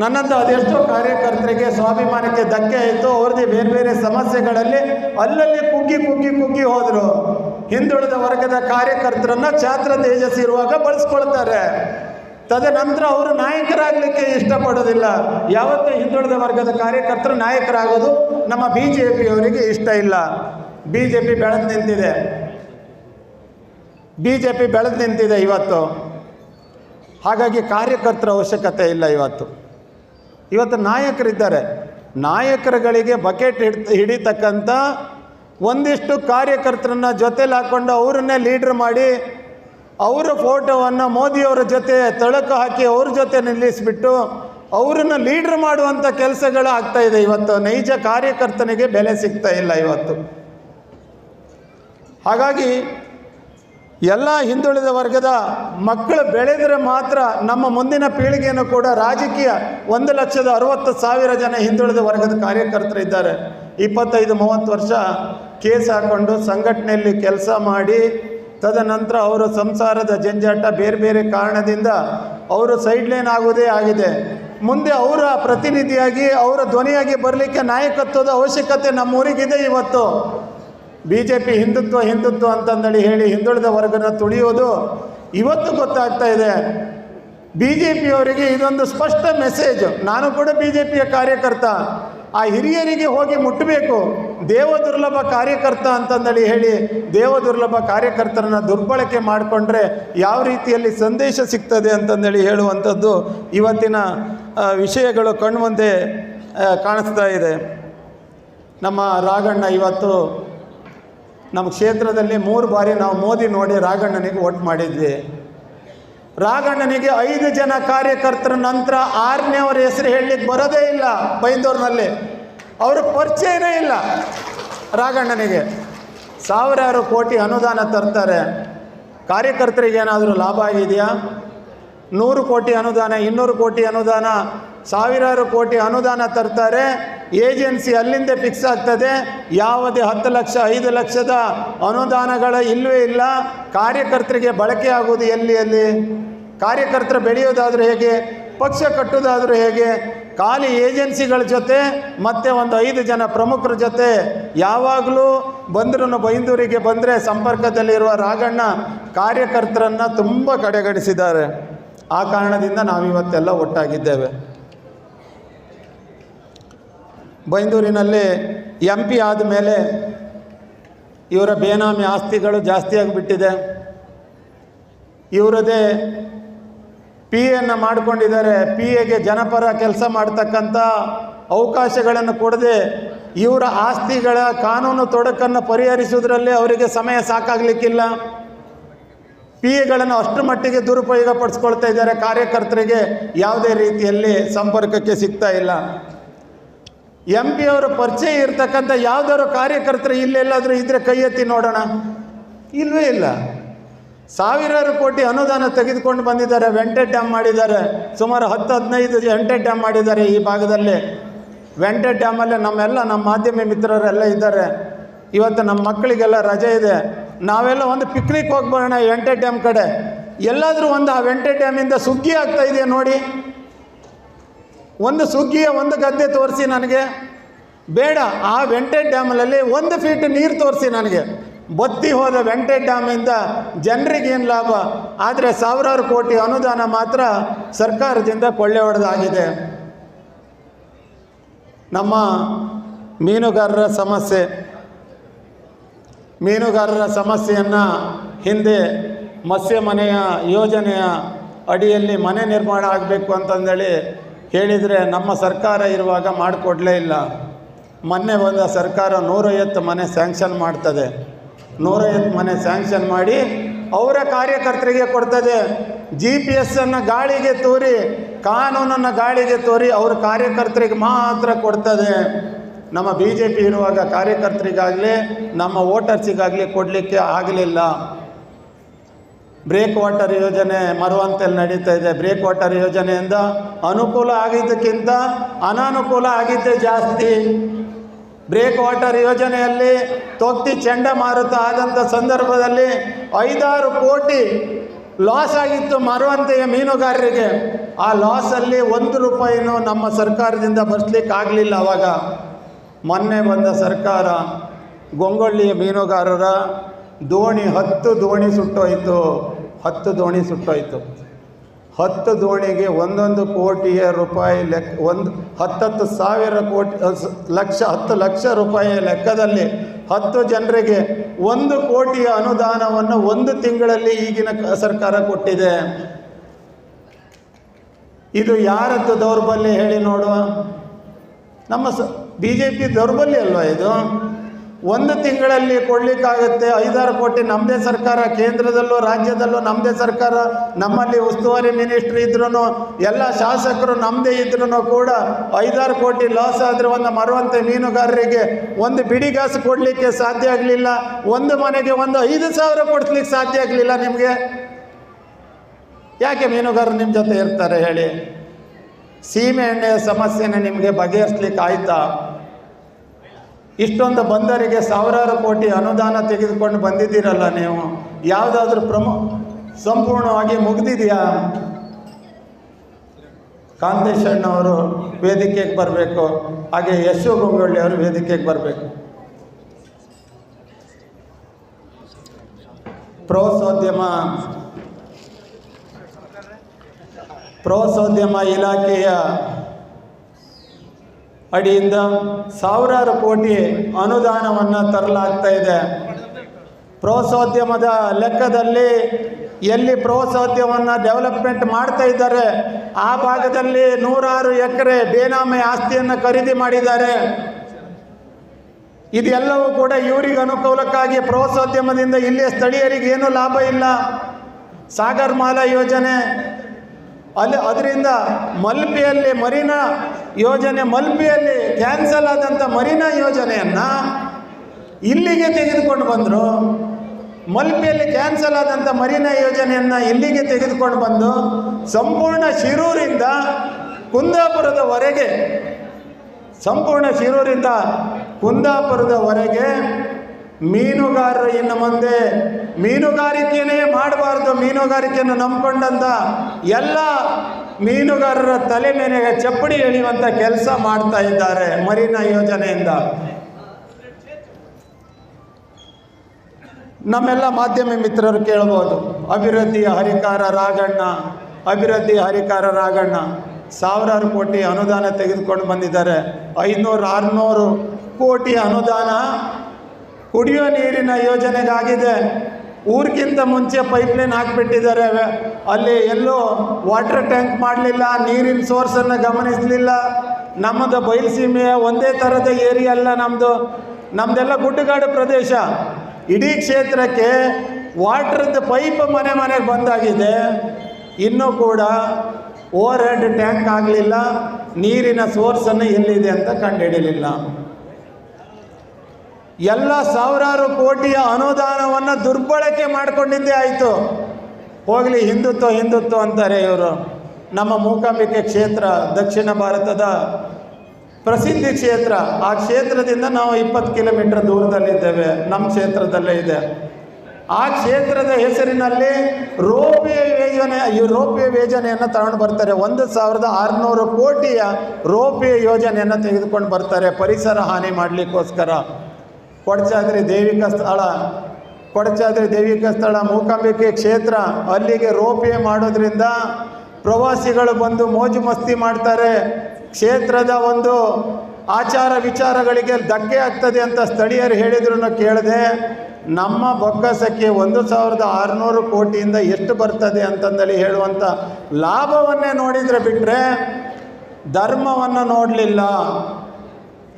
ನನ್ನಂತ ಅದೆಷ್ಟೋ ಕಾರ್ಯಕರ್ತರಿಗೆ ಸ್ವಾಭಿಮಾನಕ್ಕೆ ಧಕ್ಕೆ ಆಯಿತು ಅವ್ರದ್ದು ಬೇರೆ ಬೇರೆ ಸಮಸ್ಯೆಗಳಲ್ಲಿ ಅಲ್ಲಲ್ಲಿ ಕುಗ್ಗಿ ಕುಗ್ಗಿ ಕುಗ್ಗಿ ಹೋದರು. ಹಿಂದುಳಿದ ವರ್ಗದ ಕಾರ್ಯಕರ್ತರನ್ನ ಛಾತ್ರ ತೇಜಸ್ ಇರುವಾಗ ಬಳಸ್ಕೊಳ್ತಾರೆ. ತದನಂತರ ಅವರು ನಾಯಕರಾಗಲಿಕ್ಕೆ ಇಷ್ಟಪಡೋದಿಲ್ಲ. ಯಾವತ್ತೂ ಹಿಂದುಳಿದ ವರ್ಗದ ಕಾರ್ಯಕರ್ತರು ನಾಯಕರಾಗೋದು ನಮ್ಮ ಬಿ ಜೆ ಪಿಯವರಿಗೆ ಇಷ್ಟ ಇಲ್ಲ. ಬಿ ಜೆ ಪಿ ಬೆಳೆದು ನಿಂತಿದೆ. ಬಿ ಜೆ ಪಿ ಬೆಳೆದು ನಿಂತಿದೆ ಇವತ್ತು. ಹಾಗಾಗಿ ಕಾರ್ಯಕರ್ತರ ಅವಶ್ಯಕತೆ ಇಲ್ಲ ಇವತ್ತು. ಇವತ್ತು ನಾಯಕರಿದ್ದಾರೆ. ನಾಯಕರುಗಳಿಗೆ ಬಕೆಟ್ ಹಿಡ್ ಹಿಡಿತಕ್ಕಂಥ ಒಂದಿಷ್ಟು ಕಾರ್ಯಕರ್ತರನ್ನ ಜೊತೆಲಿ ಹಾಕ್ಕೊಂಡು ಅವರನ್ನೇ ಲೀಡ್ರ್ ಮಾಡಿ ಅವರ ಫೋಟೋವನ್ನು ಮೋದಿಯವರ ಜೊತೆ ತಳಕು ಹಾಕಿ ಅವ್ರ ಜೊತೆ ನಿಲ್ಲಿಸಿಬಿಟ್ಟು ಅವರನ್ನು ಲೀಡ್ರ್ ಮಾಡುವಂಥ ಕೆಲಸಗಳು ಇದೆ. ಇವತ್ತು ನೈಜ ಕಾರ್ಯಕರ್ತನಿಗೆ ಬೆಲೆ ಸಿಗ್ತಾ ಇಲ್ಲ ಇವತ್ತು. ಹಾಗಾಗಿ ಎಲ್ಲ ಹಿಂದುಳಿದ ವರ್ಗದ ಮಕ್ಕಳು ಬೆಳೆದರೆ ಮಾತ್ರ ನಮ್ಮ ಮುಂದಿನ ಪೀಳಿಗೆಯನ್ನು ಕೂಡ ರಾಜಕೀಯ ಒಂದು ಲಕ್ಷದ ಅರವತ್ತು ಸಾವಿರ ಜನ ಹಿಂದುಳಿದ ವರ್ಗದ ಕಾರ್ಯಕರ್ತರಿದ್ದಾರೆ ಇಪ್ಪತ್ತೈದು, ಮೂವತ್ತು ವರ್ಷ ಕೇಸ್ ಹಾಕ್ಕೊಂಡು ಸಂಘಟನೆಯಲ್ಲಿ ಕೆಲಸ ಮಾಡಿ, ತದನಂತರ ಅವರು ಸಂಸಾರದ ಜಂಜಾಟ ಬೇರೆ ಬೇರೆ ಕಾರಣದಿಂದ ಅವರು ಸೈಡ್ ಲೈನ್ ಆಗೋದೇ ಆಗಿದೆ. ಮುಂದೆ ಅವರ ಪ್ರತಿನಿಧಿಯಾಗಿ, ಅವರ ಧ್ವನಿಯಾಗಿ ಬರಲಿಕ್ಕೆ ನಾಯಕತ್ವದ ಅವಶ್ಯಕತೆ ನಮ್ಮೂರಿಗಿದೆ ಇವತ್ತು. B J P Hindutva Hindutva ಅಂತಂದೇಳಿ ಹೇಳಿ ಹಿಂದುಳಿದ ವರ್ಗನ ತುಳಿಯೋದು ಇವತ್ತು ಗೊತ್ತಾಗ್ತಾ ಇದೆ. ಬಿ ಜೆ ಪಿಯವರಿಗೆ ಇದೊಂದು ಸ್ಪಷ್ಟ ಮೆಸೇಜ್. ನಾನು ಕೂಡ ಬಿ ಜೆ ಪಿಯ ಕಾರ್ಯಕರ್ತ. ಆ ಹಿರಿಯರಿಗೆ ಹೋಗಿ ಮುಟ್ಟಬೇಕು ದೇವ ದುರ್ಲಭ ಕಾರ್ಯಕರ್ತ ಅಂತಂದೇಳಿ ಹೇಳಿ ದೇವ ದುರ್ಲಭ ಕಾರ್ಯಕರ್ತರನ್ನ ದುರ್ಬಳಕೆ ಮಾಡಿಕೊಂಡ್ರೆ ಯಾವ ರೀತಿಯಲ್ಲಿ ಸಂದೇಶ ಸಿಗ್ತದೆ ಅಂತಂದೇಳಿ ಹೇಳುವಂಥದ್ದು ಇವತ್ತಿನ ವಿಷಯಗಳು ಕಣ್ಮುಂದೆ ಕಾಣಿಸ್ತಾ ಇದೆ. ನಮ್ಮ ರಾಘಣ್ಣ ಇವತ್ತು ನಮ್ಮ ಕ್ಷೇತ್ರದಲ್ಲಿ ಮೂರು ಬಾರಿ ನಾವು ಮೋದಿ ನೋಡಿ ರಾಘಣ್ಣನಿಗೆ ವೋಟ್ ಮಾಡಿದ್ವಿ. ರಾಘಣ್ಣನಿಗೆ ಐದು ಜನ ಕಾರ್ಯಕರ್ತರ ನಂತರ ಆರನೇವರ ಹೆಸರು ಹೇಳಲಿಕ್ಕೆ ಬರೋದೇ ಇಲ್ಲ ಬೈಂದೂರಿನಲ್ಲಿ. ಅವ್ರ ಪರಿಚಯನೇ ಇಲ್ಲ ರಾಘಣ್ಣನಿಗೆ. ಸಾವಿರಾರು ಕೋಟಿ ಅನುದಾನ ತರ್ತಾರೆ. ಕಾರ್ಯಕರ್ತರಿಗೆ ಏನಾದರೂ ಲಾಭ ಆಗಿದೆಯಾ? ನೂರು ಕೋಟಿ ಅನುದಾನ, ಇನ್ನೂರು ಕೋಟಿ ಅನುದಾನ ಸಾವಿರಾರು ಕೋಟಿ ಅನುದಾನ ತರ್ತಾರೆ. ಏಜೆನ್ಸಿ ಅಲ್ಲಿಂದ ಫಿಕ್ಸ್ ಆಗ್ತದೆ. ಯಾವುದೇ ಹತ್ತು ಲಕ್ಷ, ಐದು ಲಕ್ಷದ ಅನುದಾನಗಳ ಇಲ್ಲವೇ ಇಲ್ಲ. ಕಾರ್ಯಕರ್ತರಿಗೆ ಬಳಕೆ ಆಗೋದು ಎಲ್ಲಿ ಅಲ್ಲಿ ಕಾರ್ಯಕರ್ತರು ಬೆಳೆಯೋದಾದರೂ ಹೇಗೆ? ಪಕ್ಷ ಕಟ್ಟೋದಾದರೂ ಹೇಗೆ? ಖಾಲಿ ಏಜೆನ್ಸಿಗಳ ಜೊತೆ ಮತ್ತೆ ಒಂದು ಐದು ಜನ ಪ್ರಮುಖರ ಜೊತೆ ಯಾವಾಗಲೂ ಬಂದರೂ ಬೈಂದೂರಿಗೆ ಬಂದರೆ ಸಂಪರ್ಕದಲ್ಲಿರುವ ರಾಘಣ್ಣ ಕಾರ್ಯಕರ್ತರನ್ನು ತುಂಬ ಕಡೆಗಣಿಸಿದ್ದಾರೆ. ಆ ಕಾರಣದಿಂದ ನಾವಿವತ್ತೆಲ್ಲ ಒಟ್ಟಾಗಿದ್ದೇವೆ. ಬೈಂದೂರಿನಲ್ಲಿ ಎಂ ಪಿ ಆದಮೇಲೆ ಇವರ ಬೇನಾಮಿ ಆಸ್ತಿಗಳು ಜಾಸ್ತಿಯಾಗಿಬಿಟ್ಟಿದೆ ಇವರದೇ ಪಿ ಎನ್ನು ಮಾಡಿಕೊಂಡಿದ್ದಾರೆ. ಪಿ ಎಗೆ ಜನಪರ ಕೆಲಸ ಮಾಡ್ತಕ್ಕಂಥ ಅವಕಾಶಗಳನ್ನು ಕೊಡದೆ ಇವರ ಆಸ್ತಿಗಳ ಕಾನೂನು ತೊಡಕನ್ನು ಪರಿಹರಿಸುವುದರಲ್ಲಿ ಅವರಿಗೆ ಸಮಯ ಸಾಕಾಗಲಿಕ್ಕಿಲ್ಲ. ಪಿ ಎಗಳನ್ನು ಅಷ್ಟು ಮಟ್ಟಿಗೆ ದುರುಪಯೋಗ ಪಡಿಸ್ಕೊಳ್ತಾ ಇದ್ದಾರೆ. ಕಾರ್ಯಕರ್ತರಿಗೆ ಯಾವುದೇ ರೀತಿಯಲ್ಲಿ ಸಂಪರ್ಕಕ್ಕೆ ಸಿಗ್ತಾ ಇಲ್ಲ. ಎಂ ಪಿ ಅವರ ಪರಿಚಯ ಇರ್ತಕ್ಕಂಥ ಯಾವ್ದಾರು ಕಾರ್ಯಕರ್ತರು ಇಲ್ಲೆಲ್ಲಾದರೂ ಇದ್ದರೆ ಕೈ ಎತ್ತಿ ನೋಡೋಣ. ಇಲ್ಲವೇ ಇಲ್ಲ. ಸಾವಿರಾರು ಕೋಟಿ ಅನುದಾನ ತೆಗೆದುಕೊಂಡು ಬಂದಿದ್ದಾರೆ ವೆಂಟೆಡ್ ಡ್ಯಾಮ್ ಮಾಡಿದ್ದಾರೆ. ಸುಮಾರು ಹತ್ತು, ಹದಿನೈದು ವೆಂಟೆಡ್ ಡ್ಯಾಮ್ ಮಾಡಿದ್ದಾರೆ ಈ ಭಾಗದಲ್ಲಿ. ವೆಂಟೆಡ್ ಡ್ಯಾಮಲ್ಲೇ ನಮ್ಮೆಲ್ಲ ನಮ್ಮ ಮಾಧ್ಯಮ ಮಿತ್ರರೆಲ್ಲ ಇದ್ದಾರೆ. ಇವತ್ತು ನಮ್ಮ ಮಕ್ಕಳಿಗೆಲ್ಲ ರಜೆ ಇದೆ. ನಾವೆಲ್ಲ ಒಂದು ಪಿಕ್ನಿಕ್ ಹೋಗಿ ಬರೋಣ ವೆಂಟೆಡ್ ಡ್ಯಾಮ್ ಕಡೆ. ಎಲ್ಲಾದರೂ ಒಂದು ಆ ವೆಂಟೆಡ್ ಡ್ಯಾಮಿಂದ ಸುಗ್ಗಿ ಆಗ್ತಾ ಇದೆಯಾ ನೋಡಿ. ಒಂದು ಸುಗ್ಗಿಯ ಒಂದು ಗದ್ದೆ ತೋರಿಸಿ ನನಗೆ. ಬೇಡ, ಆ ವೆಂಟೆಡ್ ಡ್ಯಾಮಲ್ಲಿ ಒಂದು ಫೀಟ್ ನೀರು ತೋರಿಸಿ ನನಗೆ. ಬತ್ತಿ ಹೋದ ವೆಂಟೆಡ್ ಡ್ಯಾಮಿಂದ ಜನರಿಗೇನು ಲಾಭ? ಆದರೆ ಸಾವಿರಾರು ಕೋಟಿ ಅನುದಾನ ಮಾತ್ರ ಸರ್ಕಾರದಿಂದ ಕೊಳ್ಳೆ ಹೊಡೆದಾಗಿದೆ. ನಮ್ಮ ಮೀನುಗಾರರ ಸಮಸ್ಯೆ. ಮೀನುಗಾರರ ಸಮಸ್ಯೆಯನ್ನು ಹಿಂದೆ ಮತ್ಸ್ಯ ಮನೆಯ ಯೋಜನೆಯ ಅಡಿಯಲ್ಲಿ ಮನೆ ನಿರ್ಮಾಣ ಆಗಬೇಕು ಅಂತಂದೇಳಿ ಹೇಳಿದರೆ ನಮ್ಮ ಸರ್ಕಾರ ಇರುವಾಗ ಮಾಡಿಕೊಡ್ಲೇ ಇಲ್ಲ. ಮೊನ್ನೆ ಬಂದ ಸರ್ಕಾರ ನೂರೈವತ್ತು ಮನೆ ಸ್ಯಾಂಕ್ಷನ್ ಮಾಡ್ತದೆ. ನೂರೈವತ್ತು ಮನೆ ಸ್ಯಾಂಕ್ಷನ್ ಮಾಡಿ ಅವರ ಕಾರ್ಯಕರ್ತರಿಗೆ ಕೊಡ್ತದೆ. ಜಿ ಪಿ ಎಸ್ಸನ್ನು ಗಾಳಿಗೆ ತೋರಿ, ಕಾನೂನನ್ನು ಗಾಳಿಗೆ ತೋರಿ ಅವ್ರ ಕಾರ್ಯಕರ್ತರಿಗೆ ಮಾತ್ರ ಕೊಡ್ತದೆ. ನಮ್ಮ ಬಿ ಜೆ ಪಿ ಇರುವಾಗ ಕಾರ್ಯಕರ್ತರಿಗಾಗಲಿ, ನಮ್ಮ ವೋಟರ್ಸಿಗಾಗಲಿ ಕೊಡಲಿಕ್ಕೆ ಆಗಲಿಲ್ಲ. ಬ್ರೇಕ್ ವಾಟರ್ ಯೋಜನೆ ಮರುವಂತೆಲ್ಲಿ ನಡೀತಾ ಇದೆ. ಬ್ರೇಕ್ ವಾಟರ್ ಯೋಜನೆಯಿಂದ ಅನುಕೂಲ ಆಗಿದ್ದಕ್ಕಿಂತ ಅನಾನುಕೂಲ ಆಗಿದ್ದೇ ಜಾಸ್ತಿ. ಬ್ರೇಕ್ ವಾಟರ್ ಯೋಜನೆಯಲ್ಲಿ ತೊಕ್ತಿ ಚಂಡಮಾರುತ ಆದಂಥ ಸಂದರ್ಭದಲ್ಲಿ ಐದಾರು ಕೋಟಿ ಲಾಸ್ ಆಗಿತ್ತು ಮರುವಂತೆಯ ಮೀನುಗಾರರಿಗೆ. ಆ ಲಾಸಲ್ಲಿ ಒಂದು ರೂಪಾಯಿನೂ ನಮ್ಮ ಸರ್ಕಾರದಿಂದ ಬರ್ಸ್ಲಿಕ್ಕೆ ಆಗಲಿಲ್ಲ ಅವಾಗ. ಮೊನ್ನೆ ಬಂದ ಸರ್ಕಾರ ಗೊಂಗೊಳ್ಳಿಯ ಮೀನುಗಾರರ ದೋಣಿ, ಹತ್ತು ದೋಣಿ ಸುಟ್ಟೋಯ್ತು. ಹತ್ತು ದೋಣಿ ಸುಟ್ಟೋಯ್ತು. ಹತ್ತು ದೋಣಿಗೆ ಒಂದೊಂದು ಕೋಟಿಯ ರೂಪಾಯಿ ಲೆಕ್ಕ ಒಂದು, ಹತ್ತತ್ತು ಸಾವಿರ ಕೋಟಿ ಲಕ್ಷ, ಹತ್ತು ಲಕ್ಷ ರೂಪಾಯಿಯ ಲೆಕ್ಕದಲ್ಲಿ ಹತ್ತು ಜನರಿಗೆ ಒಂದು ಕೋಟಿಯ ಅನುದಾನವನ್ನು ಒಂದು ತಿಂಗಳಲ್ಲಿ ಈಗಿನ ಸರ್ಕಾರ ಕೊಟ್ಟಿದೆ. ಇದು ಯಾರದ್ದು ದೌರ್ಬಲ್ಯ ಹೇಳಿ ನೋಡುವ? ನಮ್ಮ ಸ ಬಿ ಜೆ ಪಿ ದೌರ್ಬಲ್ಯ ಅಲ್ವಾ ಇದು? ಒಂದು ತಿಂಗಳಲ್ಲಿ ಕೊಡಲಿಕ್ಕಾಗುತ್ತೆ. ಐದಾರು ಕೋಟಿ ನಮ್ಮದೇ ಸರ್ಕಾರ, ಕೇಂದ್ರದಲ್ಲೂ ರಾಜ್ಯದಲ್ಲೂ ನಮ್ಮದೇ ಸರ್ಕಾರ, ನಮ್ಮಲ್ಲಿ ಉಸ್ತುವಾರಿ ಮಿನಿಸ್ಟ್ರ್ ಇದ್ರೂ ಎಲ್ಲ ಶಾಸಕರು ನಮ್ಮದೇ ಇದ್ರೂ ಕೂಡ ಐದಾರು ಕೋಟಿ ಲಾಸ್ ಆದರೆ ಒಂದು ಮರುವಂತೆ ಮೀನುಗಾರರಿಗೆ ಒಂದು ಬಿಡಿಗಾಸು ಕೊಡಲಿಕ್ಕೆ ಸಾಧ್ಯ ಆಗಲಿಲ್ಲ. ಒಂದು ಮನೆಗೆ ಒಂದು ಐದು ಸಾವಿರ ಕೊಡಿಸ್ಲಿಕ್ಕೆ ಸಾಧ್ಯ ಆಗಲಿಲ್ಲ ನಿಮಗೆ. ಯಾಕೆ ಮೀನುಗಾರರು ನಿಮ್ಮ ಜೊತೆ ಇರ್ತಾರೆ ಹೇಳಿ? ಸೀಮೆ ಎಣ್ಣೆಯ ಸಮಸ್ಯೆನ ನಿಮಗೆ ಬಗೆಹರಿಸ್ಲಿಕ್ಕೆ ಆಯ್ತಾ? ಇಷ್ಟೊಂದು ಬಂದರಿಗೆ ಸಾವಿರಾರು ಕೋಟಿ ಅನುದಾನ ತೆಗೆದುಕೊಂಡು ಬಂದಿದ್ದೀರಲ್ಲ ನೀವು? ಯಾವುದಾದ್ರೂ ಪ್ರಮು, ಸಂಪೂರ್ಣವಾಗಿ ಮುಗಿದಿದೆಯಾ? ಕಾಂತೇಶ್ ಅಣ್ಣವರು ವೇದಿಕೆಗೆ ಬರಬೇಕು. ಹಾಗೆ ಯಶು ಗೊಂಗೊಳ್ಳಿ ಅವರು ವೇದಿಕೆಗೆ ಬರಬೇಕು. ಪ್ರವಾಸೋದ್ಯಮ. ಪ್ರವಾಸೋದ್ಯಮ ಇಲಾಖೆಯ ಅಡಿಯಿಂದ ಸಾವಿರಾರು ಕೋಟಿ ಅನುದಾನವನ್ನು ತರಲಾಗ್ತಾ ಇದೆ. ಪ್ರವಾಸೋದ್ಯಮದ ಲೆಕ್ಕದಲ್ಲಿ ಎಲ್ಲಿ ಪ್ರವಾಸೋದ್ಯಮವನ್ನು ಡೆವಲಪ್ಮೆಂಟ್ ಮಾಡ್ತಾ ಇದ್ದಾರೆ, ಆ ಭಾಗದಲ್ಲಿ ನೂರಾರು ಎಕರೆ ಬೇನಾಮೆ ಆಸ್ತಿಯನ್ನು ಖರೀದಿ ಮಾಡಿದ್ದಾರೆ. ಇದೆಲ್ಲವೂ ಕೂಡ ಇವರಿಗೆ ಅನುಕೂಲಕ್ಕಾಗಿ ಪ್ರವಾಸೋದ್ಯಮದಿಂದ ಇಲ್ಲಿಯ ಸ್ಥಳೀಯರಿಗೆ ಏನೂ ಲಾಭ ಇಲ್ಲ. ಸಾಗರ್ ಮಾಲಾ ಯೋಜನೆ ಅಲ್ಲಿ ಅದರಿಂದ ಮಲ್ಪಿಯಲ್ಲಿ ಮರೀನಾ ಯೋಜನೆ, ಮಲ್ಪಿಯಲ್ಲಿ ಕ್ಯಾನ್ಸಲ್ ಆದಂಥ ಮರೀನಾ ಯೋಜನೆಯನ್ನು ಇಲ್ಲಿಗೆ ತೆಗೆದುಕೊಂಡು ಬಂದರು. ಮಲ್ಪಿಯಲ್ಲಿ ಕ್ಯಾನ್ಸಲ್ ಆದಂಥ ಮರೀನಾ ಯೋಜನೆಯನ್ನು ಇಲ್ಲಿಗೆ ತೆಗೆದುಕೊಂಡು ಬಂದು ಸಂಪೂರ್ಣ ಶಿರೂರಿಂದ ಕುಂದಾಪುರದವರೆಗೆ, ಸಂಪೂರ್ಣ ಶಿರೂರಿಂದ ಕುಂದಾಪುರದವರೆಗೆ ಮೀನುಗಾರರು ಇನ್ನು ಮುಂದೆ ಮೀನುಗಾರಿಕೆನೇ ಮಾಡಬಾರ್ದು, ಮೀನುಗಾರಿಕೆಯನ್ನು ನಂಬಿಕೊಂಡಂತ ಎಲ್ಲ ಮೀನುಗಾರರ ತಲೆ ಮೇಲೆ ಚಪ್ಪಡಿ ಎಳೆಯುವಂಥ ಕೆಲಸ ಮಾಡ್ತಾ ಇದ್ದಾರೆ ಮರೀನಾ ಯೋಜನೆಯಿಂದ. ನಮ್ಮೆಲ್ಲ ಮಾಧ್ಯಮ ಮಿತ್ರರು ಕೇಳ್ಬೋದು, ಅಭಿವೃದ್ಧಿ ಹರಿಕಾರ ರಾಗಣ್ಣ, ಅಭಿವೃದ್ಧಿ ಹರಿಕಾರ ರಾಗಣ್ಣ, ಸಾವಿರಾರು ಕೋಟಿ ಅನುದಾನ ತೆಗೆದುಕೊಂಡು ಬಂದಿದ್ದಾರೆ, ಐನೂರು, ಆರುನೂರು ಕೋಟಿ ಅನುದಾನ ಕುಡಿಯೋ ನೀರಿನ ಯೋಜನೆಗಾಗಿದೆ. ಊರಿಗಿಂತ ಮುಂಚೆ ಪೈಪ್ಲೈನ್ ಹಾಕಿಬಿಟ್ಟಿದ್ದಾರೆ. ಅಲ್ಲಿ ಎಲ್ಲೂ ವಾಟರ್ ಟ್ಯಾಂಕ್ ಮಾಡಲಿಲ್ಲ, ನೀರಿನ ಸೋರ್ಸನ್ನು ಗಮನಿಸಲಿಲ್ಲ. ನಮ್ಮದು ಬಯಲುಸೀಮೆಯ ಒಂದೇ ಥರದ ಏರಿಯಾ ಅಲ್ಲ ನಮ್ಮದು ನಮ್ಮದೆಲ್ಲ ಗುಡ್ಡಗಾಡು ಪ್ರದೇಶ. ಇಡೀ ಕ್ಷೇತ್ರಕ್ಕೆ ವಾಟ್ರದ್ದು ಪೈಪ್ ಮನೆ ಮನೆಗೆ ಬಂದಾಗಿದೆ. ಇನ್ನೂ ಕೂಡ ಓವರ್ ಹೆಡ್ ಟ್ಯಾಂಕ್ ಆಗಲಿಲ್ಲ, ನೀರಿನ ಸೋರ್ಸನ್ನು ಎಲ್ಲಿದೆ ಅಂತ ಕಂಡುಹಿಡಿಯಲಿಲ್ಲ ಎಲ್ಲ ಸಾವಿರಾರು ಕೋಟಿಯ ಅನುದಾನವನ್ನು ದುರ್ಬಳಕೆ ಮಾಡಿಕೊಂಡಿದ್ದೇ ಆಯಿತು. ಹೋಗಲಿ, ಹಿಂದುತ್ವ ಹಿಂದುತ್ವ ಅಂತಾರೆ ಇವರು. ನಮ್ಮ ಮೂಕಾಂಬಿಕೆ ಕ್ಷೇತ್ರ, ದಕ್ಷಿಣ ಭಾರತದ ಪ್ರಸಿದ್ಧಿ ಕ್ಷೇತ್ರ. ಆ ಕ್ಷೇತ್ರದಿಂದ ನಾವು ಇಪ್ಪತ್ತು ಕಿಲೋಮೀಟರ್ ದೂರದಲ್ಲಿದ್ದೇವೆ. ನಮ್ಮ ಕ್ಷೇತ್ರದಲ್ಲೇ ಇದೆ. ಆ ಕ್ಷೇತ್ರದ ಹೆಸರಿನಲ್ಲಿ ರೋಪೇ ಯೋಜನೆ, ಈ ರೋಪೇ ಯೋಜನೆಯನ್ನು ತಗೊಂಡು ಬರ್ತಾರೆ. ಒಂದು ಸಾವಿರದ ಆರುನೂರು ಕೋಟಿಯ ರೋಪೇ ಯೋಜನೆಯನ್ನು ತೆಗೆದುಕೊಂಡು ಬರ್ತಾರೆ. ಪರಿಸರ ಹಾನಿ ಮಾಡಲಿಕ್ಕೋಸ್ಕರ. ಕೊಡಚಾದ್ರಿ ದೈವಿಕ ಸ್ಥಳ. ಕೊಡಚಾದ್ರಿ ದೈವಿಕ ಸ್ಥಳ, ಮೂಕಾಂಬಿಕೆ ಕ್ಷೇತ್ರ. ಅಲ್ಲಿಗೆ ರೋಪೆ ಮಾಡೋದ್ರಿಂದ ಪ್ರವಾಸಿಗಳು ಬಂದು ಮೋಜು ಮಸ್ತಿ ಮಾಡ್ತಾರೆ. ಕ್ಷೇತ್ರದ ಒಂದು ಆಚಾರ ವಿಚಾರಗಳಿಗೆ ಧಕ್ಕೆ ಆಗ್ತದೆ ಅಂತ ಸ್ಥಳೀಯರು ಹೇಳಿದ್ರು ಕೇಳಿದೆ, ನಮ್ಮ ಬೊಕ್ಕಸಕ್ಕೆ ಒಂದು ಸಾವಿರದ ಆರುನೂರು ಕೋಟಿಯಿಂದ ಎಷ್ಟು ಬರ್ತದೆ ಅಂತಂದೇಳಿ ಹೇಳುವಂಥ ಲಾಭವನ್ನೇ ನೋಡಿದರೆ ಬಿಟ್ಟರೆ ಧರ್ಮವನ್ನು ನೋಡಲಿಲ್ಲ.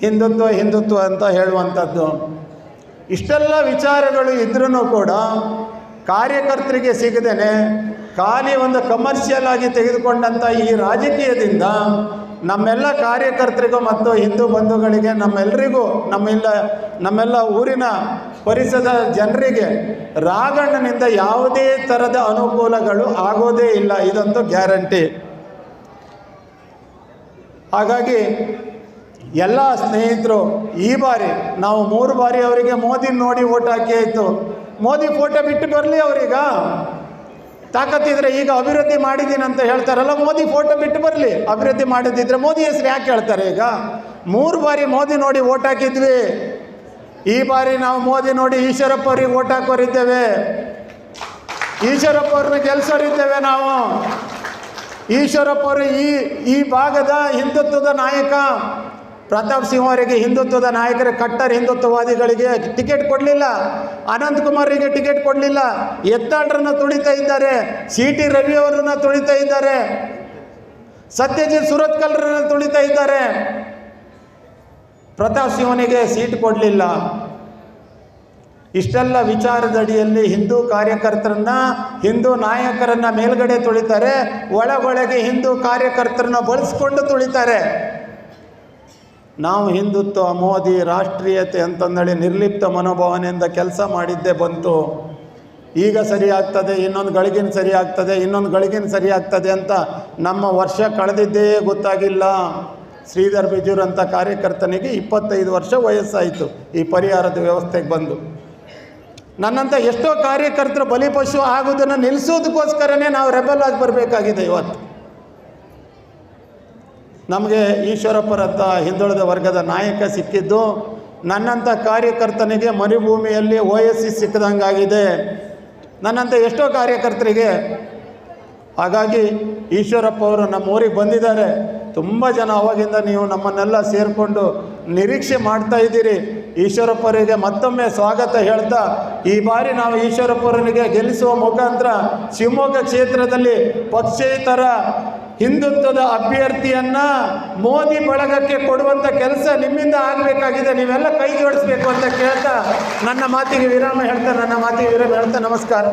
ಹಿಂದುತ್ವ ಹಿಂದುತ್ವ ಅಂತ ಹೇಳುವಂಥದ್ದು ಇಷ್ಟೆಲ್ಲ ವಿಚಾರಗಳು ಇದ್ರೂ ಕೂಡ ಕಾರ್ಯಕರ್ತರಿಗೆ ಸಿಗದೇನೆ ಖಾಲಿ ಒಂದು ಕಮರ್ಷಿಯಲ್ ಆಗಿ ತೆಗೆದುಕೊಂಡಂಥ ಈ ರಾಜಕೀಯದಿಂದ ನಮ್ಮೆಲ್ಲ ಕಾರ್ಯಕರ್ತರಿಗೂ ಮತ್ತು ಹಿಂದೂ ಬಂಧುಗಳಿಗೆ ನಮ್ಮೆಲ್ಲರಿಗೂ ನಮ್ಮೆಲ್ಲ ನಮ್ಮೆಲ್ಲ ಊರಿನ ಪರಿಸರದ ಜನರಿಗೆ ರಾಗಣ್ಣನಿಂದ ಯಾವುದೇ ಥರದ ಅನುಕೂಲಗಳು ಆಗೋದೇ ಇಲ್ಲ ಇದಂತೂ ಗ್ಯಾರಂಟಿ. ಹಾಗಾಗಿ ಎಲ್ಲ ಸ್ನೇಹಿತರು, ಈ ಬಾರಿ ನಾವು ಮೂರು ಬಾರಿ ಅವರಿಗೆ ಮೋದಿ ನೋಡಿ ಓಟ್ ಹಾಕಿ ಆಯಿತು. ಮೋದಿ ಫೋಟೋ ಬಿಟ್ಟು ಬರಲಿ ಅವರೀಗ. ತಾಕತ್ತಿದ್ರೆ ಈಗ ಅಭಿವೃದ್ಧಿ ಮಾಡಿದ್ದೀನಿ ಅಂತ ಹೇಳ್ತಾರಲ್ಲ, ಮೋದಿ ಫೋಟೋ ಬಿಟ್ಟು ಬರಲಿ. ಅಭಿವೃದ್ಧಿ ಮಾಡಿದ್ದಿದ್ರೆ ಮೋದಿ ಹೆಸರು ಯಾಕೆ ಹೇಳ್ತಾರೆ ಈಗ? ಮೂರು ಬಾರಿ ಮೋದಿ ನೋಡಿ ಓಟ್ ಹಾಕಿದ್ವಿ. ಈ ಬಾರಿ ನಾವು ಮೋದಿ ನೋಡಿ ಈಶ್ವರಪ್ಪ ಅವ್ರಿಗೆ ಓಟ್ ಹಾಕೋರಿದ್ದೇವೆ. ಈಶ್ವರಪ್ಪ ಅವ್ರನ್ನ ಗೆಲ್ಸೋರಿದ್ದೇವೆ ನಾವು. ಈಶ್ವರಪ್ಪ ಅವರು ಈ ಈ ಭಾಗದ ಹಿಂದುತ್ವದ ನಾಯಕ. ಪ್ರತಾಪ್ ಸಿಂಹ ಅವರಿಗೆ ಹಿಂದುತ್ವದ ನಾಯಕರ, ಕಟ್ಟರ್ ಹಿಂದುತ್ವವಾದಿಗಳಿಗೆ ಟಿಕೆಟ್ ಕೊಡಲಿಲ್ಲ. ಅನಂತ್ ಕುಮಾರಿಗೆ ಟಿಕೆಟ್ ಕೊಡಲಿಲ್ಲ. ಎತ್ತಾಂಡ್ರನ್ನ ತುಳಿತಾ ಇದ್ದಾರೆ. ಸಿ ಟಿ ರವಿ ಅವರನ್ನ ತುಳಿತಾ ಇದ್ದಾರೆ. ಸತ್ಯಜಿತ್ ಸುರತ್ಕಲ್ರನ್ನ ತುಳಿತಾ ಇದ್ದಾರೆ. ಪ್ರತಾಪ್ ಸಿಂಹನಿಗೆ ಸೀಟ್ ಕೊಡಲಿಲ್ಲ. ಇಷ್ಟೆಲ್ಲ ವಿಚಾರದಡಿಯಲ್ಲಿ ಹಿಂದೂ ಕಾರ್ಯಕರ್ತರನ್ನ, ಹಿಂದೂ ನಾಯಕರನ್ನ ಮೇಲ್ಗಡೆ ತುಳಿತಾರೆ. ಒಳಗೊಳಗೆ ಹಿಂದೂ ಕಾರ್ಯಕರ್ತರನ್ನ ಬಳಸ್ಕೊಂಡು ತುಳಿತಾರೆ. ನಾವು ಹಿಂದುತ್ವ, ಮೋದಿ, ರಾಷ್ಟ್ರೀಯತೆ ಅಂತಂದೇಳಿ ನಿರ್ಲಿಪ್ತ ಮನೋಭಾವನೆಯಿಂದ ಕೆಲಸ ಮಾಡಿದ್ದೇ ಬಂತು. ಈಗ ಸರಿ ಆಗ್ತದೆ ಇನ್ನೊಂದು ಗಳಿಗಿನ ಸರಿ ಆಗ್ತದೆ ಇನ್ನೊಂದು ಗಳಿಗಿನ ಸರಿ ಆಗ್ತದೆ ಅಂತ ನಮ್ಮ ವರ್ಷ ಕಳೆದಿದ್ದೇ ಗೊತ್ತಾಗಿಲ್ಲ. ಶ್ರೀಧರ್ ಬಿಜೂರ್ ಅಂತ ಕಾರ್ಯಕರ್ತನಿಗೆ ಇಪ್ಪತ್ತೈದು ವರ್ಷ ವಯಸ್ಸಾಯಿತು, ಈ ಪರಿಹಾರದ ವ್ಯವಸ್ಥೆಗೆ ಬಂದು. ನನ್ನಂಥ ಎಷ್ಟೋ ಕಾರ್ಯಕರ್ತರು ಬಲಿಪಶು ಆಗೋದನ್ನು ನಿಲ್ಲಿಸೋದಕ್ಕೋಸ್ಕರನೇ ನಾವು ರೆಬಲ್ ಆಗಿ ಬರಬೇಕಾಗಿದೆ ಇವತ್ತು. ನಮಗೆ ಈಶ್ವರಪ್ಪರಂಥ ಹಿಂದುಳಿದ ವರ್ಗದ ನಾಯಕ ಸಿಕ್ಕಿದ್ದು ನನ್ನಂಥ ಕಾರ್ಯಕರ್ತನಿಗೆ ಮರುಭೂಮಿಯಲ್ಲಿ ಓ ಎಸ್ ಸಿ ಸಿಕ್ಕದಂಗಾಗಿದೆ. ನನ್ನಂಥ ಎಷ್ಟೋ ಕಾರ್ಯಕರ್ತರಿಗೆ. ಹಾಗಾಗಿ ಈಶ್ವರಪ್ಪ ಅವರು ನಮ್ಮ ಊರಿಗೆ ಬಂದಿದ್ದಾರೆ. ತುಂಬ ಜನ ಅವಾಗಿಂದ ನೀವು ನಮ್ಮನ್ನೆಲ್ಲ ಸೇರಿಕೊಂಡು ನಿರೀಕ್ಷೆ ಮಾಡ್ತಾ ಇದ್ದೀರಿ. ಈಶ್ವರಪ್ಪರಿಗೆ ಮತ್ತೊಮ್ಮೆ ಸ್ವಾಗತ ಹೇಳ್ತಾ, ಈ ಬಾರಿ ನಾವು ಈಶ್ವರಪ್ಪರನಿಗೆ ಗೆಲ್ಲಿಸುವ ಮುಖಾಂತರ ಶಿವಮೊಗ್ಗ ಕ್ಷೇತ್ರದಲ್ಲಿ ಪಕ್ಷೇತರ ಹಿಂದುತ್ವದ ಅಭ್ಯರ್ಥಿಯನ್ನ ಮೋದಿ ಬಳಗಕ್ಕೆ ಕೊಡುವಂಥ ಕೆಲಸ ನಿಮ್ಮಿಂದ ಆಗಬೇಕಾಗಿದೆ. ನೀವೆಲ್ಲ ಕೈ ಜೋಡಿಸ್ಬೇಕು ಅಂತ ಕೇಳ್ತಾ ನನ್ನ ಮಾತಿಗೆ ವಿರಾಮ ಹೇಳ್ತಾ ನನ್ನ ಮಾತಿಗೆ ವಿರಾಮ ಹೇಳ್ತಾ ನಮಸ್ಕಾರ.